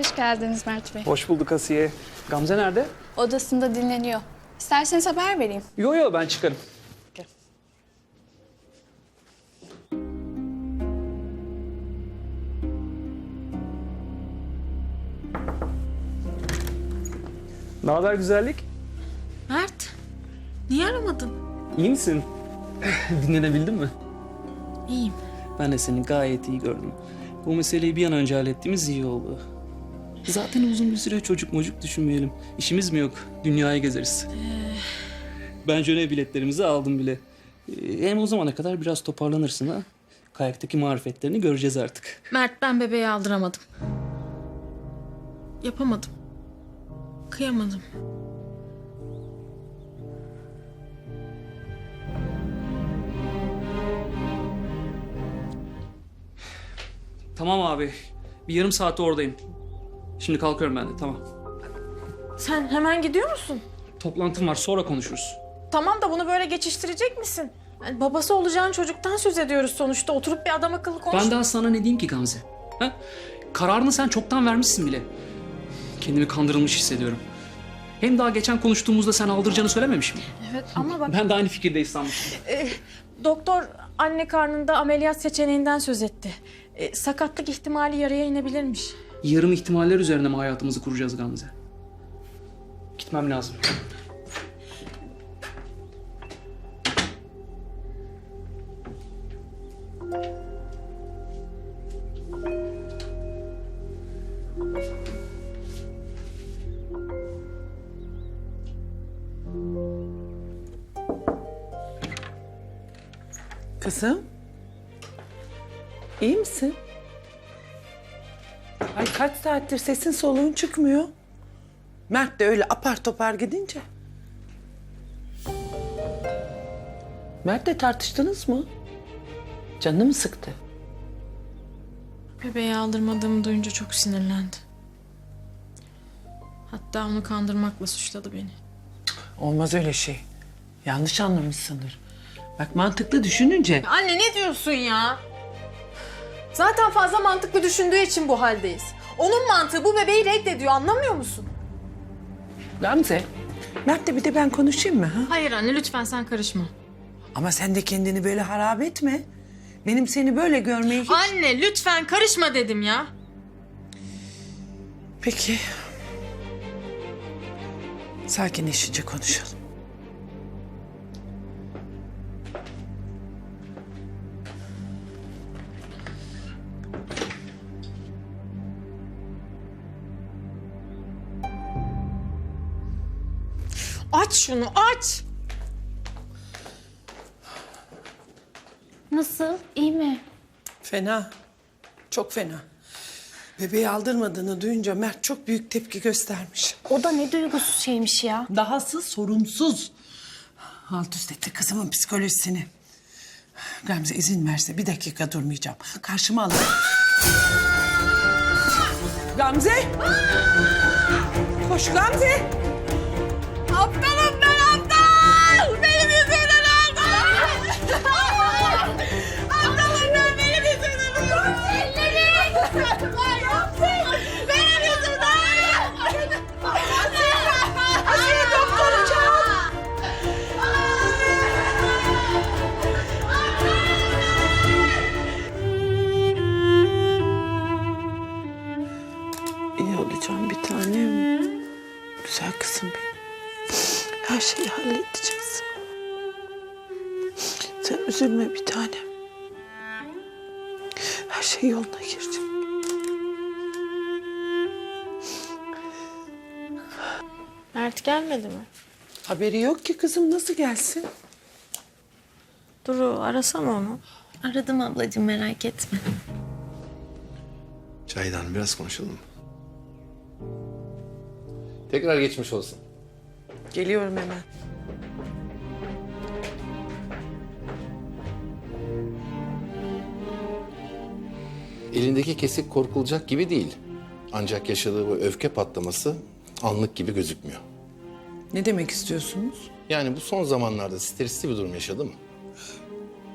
Hoş geldiniz Mert Bey. Hoş bulduk Asiye. Gamze nerede? Odasında dinleniyor. İsterseniz haber vereyim. Yo yo ben çıkarım. Ne haber güzellik? Mert, niye aramadın? İyi misin? Dinlenebildin mi? İyiyim. Ben de seni gayet iyi gördüm. Bu meseleyi bir an önce hallettiğimiz iyi oldu. Zaten uzun bir süre çocuk mocuk düşünmeyelim. İşimiz mi yok? Dünyayı gezeriz. Ben jöne biletlerimizi aldım bile. Ee, Hem o zamana kadar biraz toparlanırsın ha. Kayaktaki marifetlerini göreceğiz artık. Mert, ben bebeği aldıramadım. Yapamadım. Kıyamadım. Tamam abi. Bir yarım saate oradayım. Şimdi kalkıyorum ben de tamam. Sen hemen gidiyor musun? Toplantım var sonra konuşuruz. Tamam da bunu böyle geçiştirecek misin? Yani babası olacağın çocuktan söz ediyoruz sonuçta. Oturup bir adam akıllı konuş. Ben daha sana ne diyeyim ki Gamze? Ha? Kararını sen çoktan vermişsin bile. Kendimi kandırılmış hissediyorum. Hem daha geçen konuştuğumuzda sen aldıracağını söylememiş mi? Evet ama bak Ben de aynı fikirdeyiz sanmıştım. doktor anne karnında ameliyat seçeneğinden söz etti. E, sakatlık ihtimali yarıya inebilirmiş. Yarım ihtimaller üzerine mi hayatımızı kuracağız Gamze? Gitmem lazım. Kızım. iyi misin? Ay kaç saattir sesin soluğun çıkmıyor. Mert de öyle apar topar gidince. Mert'le tartıştınız mı? Canını mı sıktı? Bebeği aldırmadığımı duyunca çok sinirlendi. Hatta onu kandırmakla suçladı beni. Olmaz öyle şey. Yanlış anlamışsındır. Bak mantıklı düşününce Anne ne diyorsun ya? Zaten fazla mantıklı düşündüğü için bu haldeyiz. Onun mantığı bu bebeği reddediyor anlamıyor musun? Gamze, Mert'le bir de ben konuşayım mı? Ha? Hayır anne lütfen sen karışma. Ama sen de kendini böyle harap etme. Benim seni böyle görmeyi hiç... Anne lütfen karışma dedim ya. Peki. Sakinleşince konuşalım. Aç şunu aç. Nasıl? İyi mi? Fena. Çok fena. Bebeği aldırmadığını duyunca Mert çok büyük tepki göstermiş. O da ne duygusuz şeymiş ya. Dahası sorumsuz. Alt üst etti kızımın psikolojisini. Gamze izin verse bir dakika durmayacağım. Karşıma alın. Gamze! Koş Gamze! Her şey yoluna girecek. Mert gelmedi mi? Haberi yok ki kızım nasıl gelsin? Duru arasana onu. Aradım ablacığım merak etme. Çaydan biraz konuşalım mı? Tekrar geçmiş olsun. Geliyorum hemen. Elindeki kesik korkulacak gibi değil. Ancak yaşadığı bu öfke patlaması anlık gibi gözükmüyor. Ne demek istiyorsunuz? Yani bu son zamanlarda stresli bir durum yaşadı mı?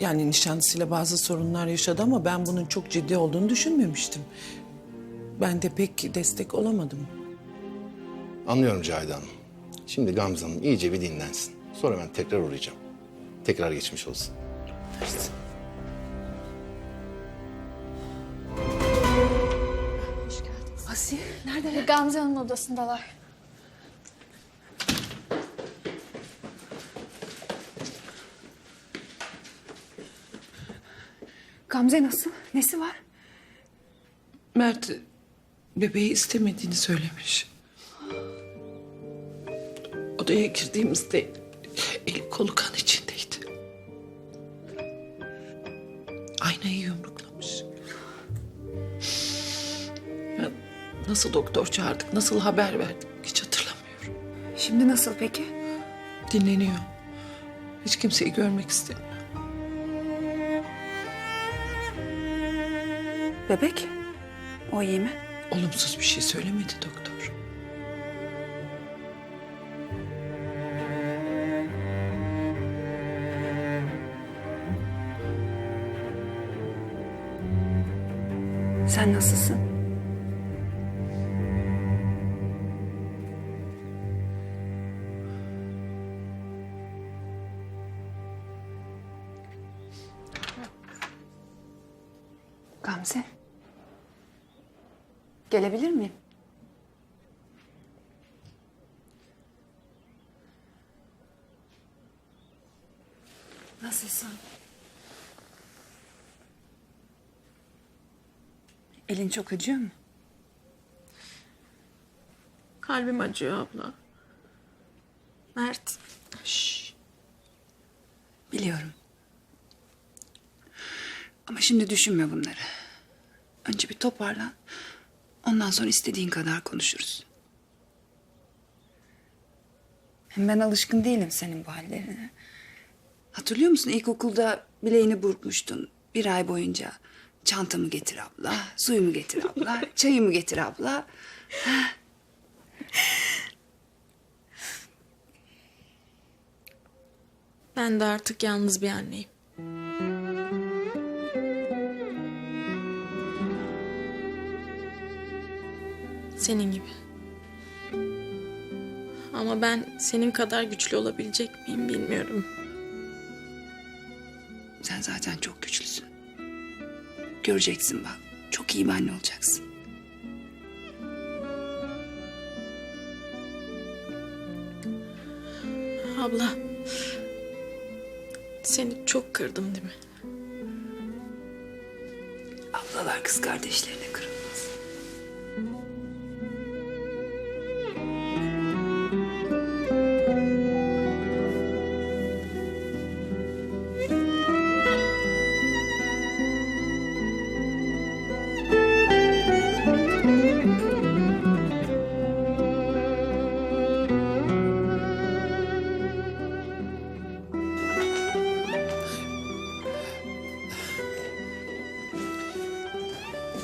Yani nişanlısıyla bazı sorunlar yaşadı ama ben bunun çok ciddi olduğunu düşünmemiştim. ben de pek destek olamadım. Anlıyorum Cahide Hanım. Şimdi Gamze Hanım iyice bir dinlensin. Sonra ben tekrar uğrayacağım. Tekrar geçmiş olsun. Asiye nerede? Gamze Hanım'ın odasındalar. Gamze nasıl? Nesi var? Mert bebeği istemediğini söylemiş. Odaya girdiğimizde eli kolu kan içindeydi. Aynayı yumruklamış. Nasıl doktor çağırdık, nasıl haber verdik hiç hatırlamıyorum. Şimdi nasıl peki? Dinleniyor. Hiç kimseyi görmek istemiyor. Bebek? O iyi mi? Olumsuz bir şey söylemedi doktor. Sen nasılsın? Gamze. Gelebilir miyim? Nasılsın? Elin çok acıyor mu? Kalbim acıyor abla. Mert. Biliyorum. Ama şimdi düşünme bunları. Önce bir toparlan. Ondan sonra istediğin kadar konuşuruz. Hem ben alışkın değilim senin bu hallerine. Hatırlıyor musun ilkokulda bileğini burkmuştun bir ay boyunca. Çantamı getir abla, suyumu getir abla, çayımı getir abla. Ben de artık yalnız bir anneyim. Senin gibi. Ama ben senin kadar güçlü olabilecek miyim bilmiyorum. Sen zaten çok güçlüsün. Göreceksin bak. Çok iyi bir anne olacaksın. Abla. Seni çok kırdım değil mi? Ablalar kız kardeşlerine kırılmaz.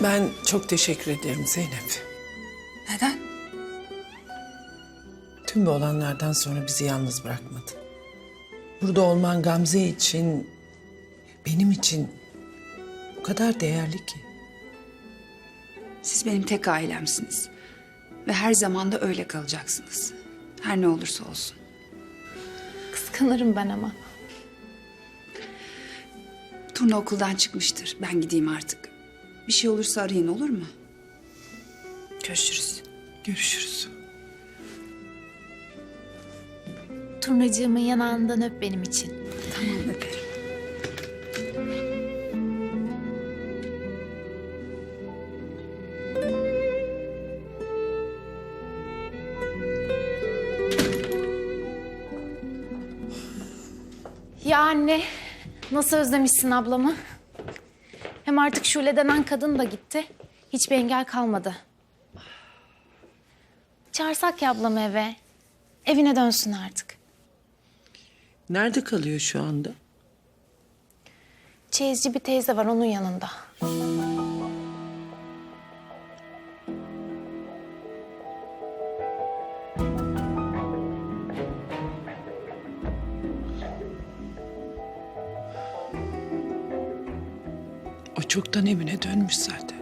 Ben çok teşekkür ederim Zeynep. Neden? Tüm bu olanlardan sonra bizi yalnız bırakmadın. Burada olman Gamze için, benim için o kadar değerli ki. Siz benim tek ailemsiniz. Ve her zaman da öyle kalacaksınız. Her ne olursa olsun. Kıskanırım ben ama. Turna okuldan çıkmıştır. Ben gideyim artık. Bir şey olursa arayın olur mu? Görüşürüz. Görüşürüz. Turnacığımın yanağından öp benim için. Tamam öperim. Ya anne, nasıl özlemişsin ablamı? Hem artık Şule denen kadın da gitti. Hiçbir engel kalmadı. Çağırsak ya ablamı eve. Evine dönsün artık. Nerede kalıyor şu anda? Çeyizci bir teyze var onun yanında. Çoktan evine dönmüş zaten.